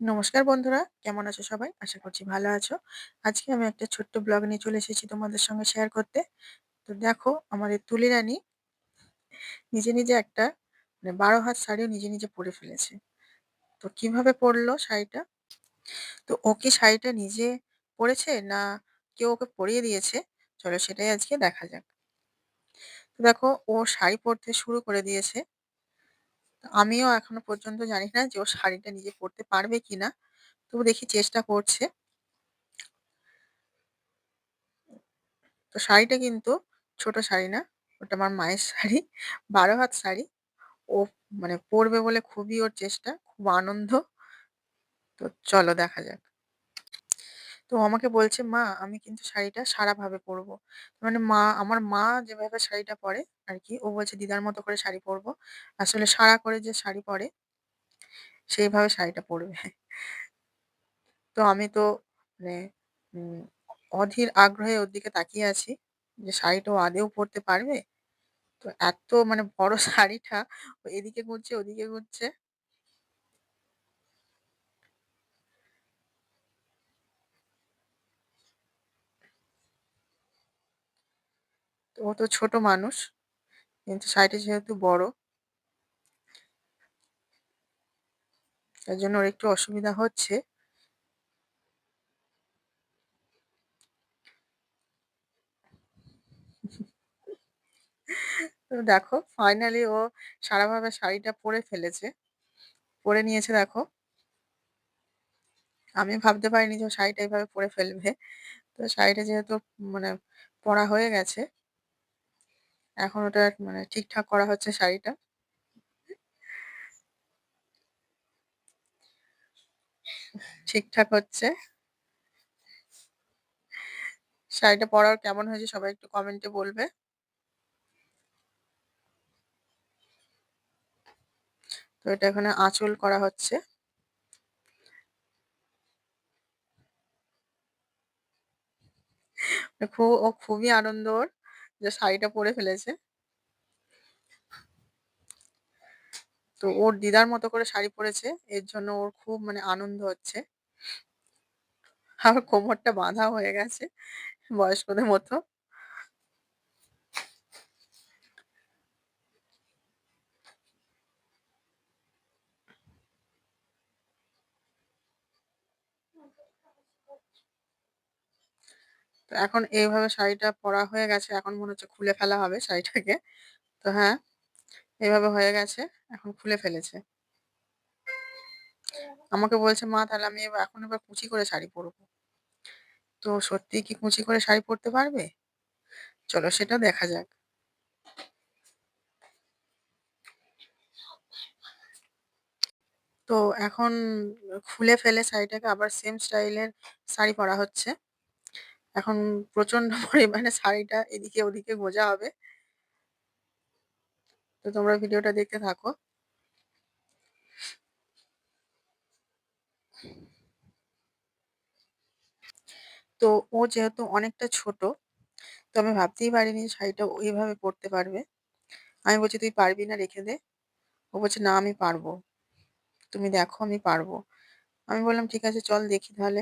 নমস্কার বন্ধুরা, কেমন আছো সবাই? আশা করছি ভালো আছো। আজকে আমি একটা ছোট্ট ব্লগ নিয়ে চলে এসেছি তোমাদের সঙ্গে শেয়ার করতে। তো দেখো আমাদের তুলি রানী নিজে, নিজে একটা মানে ১২ হাত শাড়িও নিজে, নিজে পরে ফেলেছে। তো কীভাবে পরলো শাড়িটা? তো ও কি শাড়িটা নিজে পরেছে না কেউ ওকে পরিয়ে দিয়েছে? চলো সেটাই আজকে দেখা যাক। তো দেখো ও শাড়ি পরতে শুরু করে দিয়েছে। আমিও এখনও পর্যন্ত জানি না যে ও শাড়িটা নিজে পরতে পারবে কিনা। তবু দেখি চেষ্টা করছে। তো শাড়িটা কিন্তু ছোট শাড়ি না। ওটা আমার মায়ের শাড়ি। ১২ হাত শাড়ি। ও মানে পরবে বলে খুবই ওর চেষ্টা, খুব আনন্দ। তো চলো দেখা যাক। তো আমাকে বলছে, "মা আমি কিন্তু শাড়িটা সারাভাবে পরবো।" মানে মা আমার মা যেভাবে শাড়িটা পরে আরকি, ও বলছে দিদার মতো করে শাড়ি পরবো। আসলে সারা করে যে শাড়ি পরে, সেইভাবে শাড়িটা পরবে। তো আমি তো মানে উম অধীর আগ্রহে ওর দিকে তাকিয়ে আছি যে শাড়িটা ও আদৌ পরতে পারবে? তো এত মানে বড় শাড়িটা ও এদিকে ঘুরছে, ওদিকে ঘুরছে। ও তো ছোট মানুষ। কিন্তু শাড়িটা যেহেতু বড় তার জন্য ওর একটু অসুবিধা হচ্ছে। তো দেখো ফাইনালি ও সারাভাবে শাড়িটা পরে ফেলেছে। পরে নিয়েছে দেখো। আমি ভাবতে পারিনি যে শাড়িটা এইভাবে পরে ফেলবে। তো শাড়িটা যেহেতু মানে পরা হয়ে গেছে, এখন ওটা মানে ঠিকঠাক করা হচ্ছে শাড়িটা। ঠিকঠাক হচ্ছে। শাড়িটা পরার কেমন হয়েছে সবাই একটু কমেন্টে বলবে। তো এটা এখানে আঁচল করা হচ্ছে। খুব ও খুবই আনন্দ ওর যে শাড়িটা পরে ফেলেছে। তো ওর দিদার মতো করে শাড়ি পরেছে। এর জন্য ওর খুব মানে আনন্দ হচ্ছে। আর কোমরটা বাঁধা হয়ে গেছে বয়স্কদের মতো। তো এখন এইভাবে শাড়িটা পরা হয়ে গেছে। এখন মনে হচ্ছে খুলে ফেলা হবে শাড়িটাকে। তো হ্যাঁ, এভাবে হয়ে গেছে। এখন খুলে ফেলেছে। আমাকে বলছে, "মা তাহলে আমি এখন এবার কুচি করে শাড়ি পরবো।" তো সত্যিই কি কুচি করে শাড়ি পরতে পারবে? চলো সেটা দেখা যাক। তো এখন খুলে ফেলে শাড়িটাকে আবার সেম স্টাইলের শাড়ি পরা হচ্ছে। এখন প্রচণ্ড পরিমাণে শাড়িটা এদিকে ওদিকে গোজা হবে। তো তোমরা ভিডিওটা দেখতে থাকো। তো ও যেহেতু অনেকটা ছোট, তো আমি ভাবতেই পারিনি শাড়িটা ওইভাবে পরতে পারবে। আমি বলছি, "তুই পারবি না রেখে দে।" ও বলছে, "না আমি পারব। তুমি দেখো আমি পারব।" আমি বললাম, "ঠিক আছে চল দেখি তাহলে।"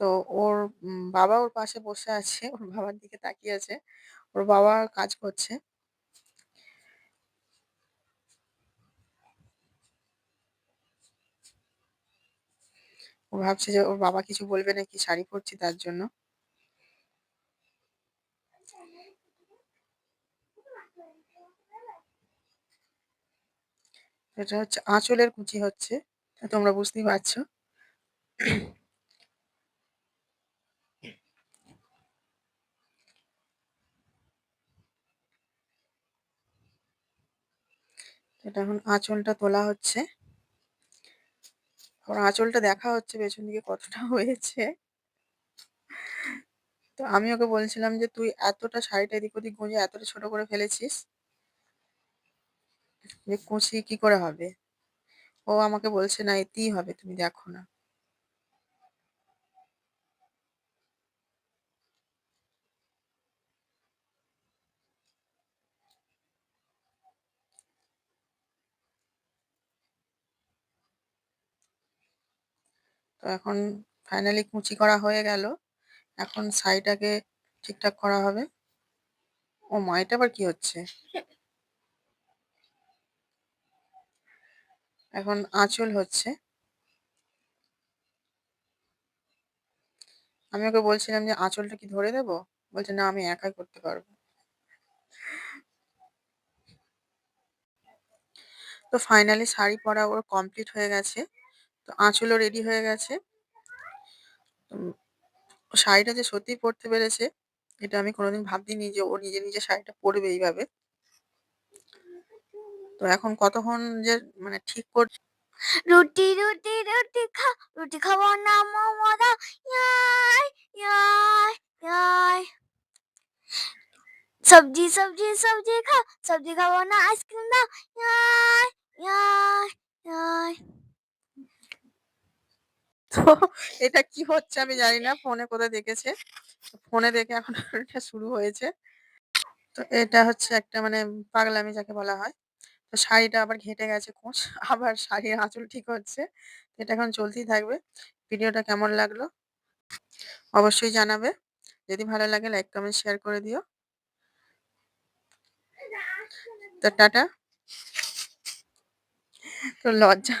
তো ওর বাবা ওর পাশে বসে আছে। ওর বাবার দিকে তাকিয়ে আছে। ওর বাবা কাজ করছে। ও ভাবছে যে ওর বাবা কিছু বলবে নাকি শাড়ি পরছি তার জন্য। এটা হচ্ছে আঁচলের কুচি হচ্ছে। তোমরা বুঝতেই পারছ। এটা এখন আঁচলটা তোলা হচ্ছে। ওর আঁচলটা দেখা হচ্ছে পেছন দিকে কতটা হয়েছে। তো আমি ওকে বলছিলাম যে, "তুই এতটা শাড়িটা এদিক ওদিক গুঁজে এতটা ছোট করে ফেলেছিস যে কুচি কি করে হবে?" ও আমাকে বলছে, "না এতেই হবে তুমি দেখো না।" এখন ফাইনালি কুচি করা হয়ে গেল। এখন শাড়িটাকে ঠিকঠাক করা হবে। ও মা! এটা আবার কি হচ্ছে? এখন আঁচল হচ্ছে। আমি ওকে বলছিলাম যে, "আঁচলটা কি ধরে দেব?" বলছে, "না, আমি একাই করতে পারব তো ফাইনালি শাড়ি পরা ওর কমপ্লিট হয়ে গেছে। তো আঁচলও রেডি হয়ে গেছে। শাড়িটা যে সত্যিই পরতে পেরেছে, এটা আমি কোনোদিন ভাবিনি যে ও নিজে, নিজে শাড়িটা পরবে এইভাবে। তো এখন কতক্ষণ যে মানে ঠিক কর রুটি, রুটি, রুটি খা রুটি খাব না মোমো দাও। ইয়াই, ইয়াই, ইয়াই। সবজি, সবজি, সবজি খা সবজি খাব না আইসক্রিম দাও। ইয়াই, ইয়াই। তো এটা কি হচ্ছে আমি জানি না। ফোনে কোথায় দেখেছে। ফোনে দেখে এখন এটা শুরু হয়েছে। তো এটা হচ্ছে একটা মানে পাগলামি যাকে বলা হয়। তো শাড়িটা আবার ঘেঁটে গেছে কোঁচ। আবার শাড়ির আঁচল ঠিক হচ্ছে। এটা এখন চলতেই থাকবে। ভিডিওটা কেমন লাগল? অবশ্যই জানাবে। যদি ভালো লাগে লাইক, কমেন্ট, শেয়ার করে দিও। তো টাটা। তো লজ্জা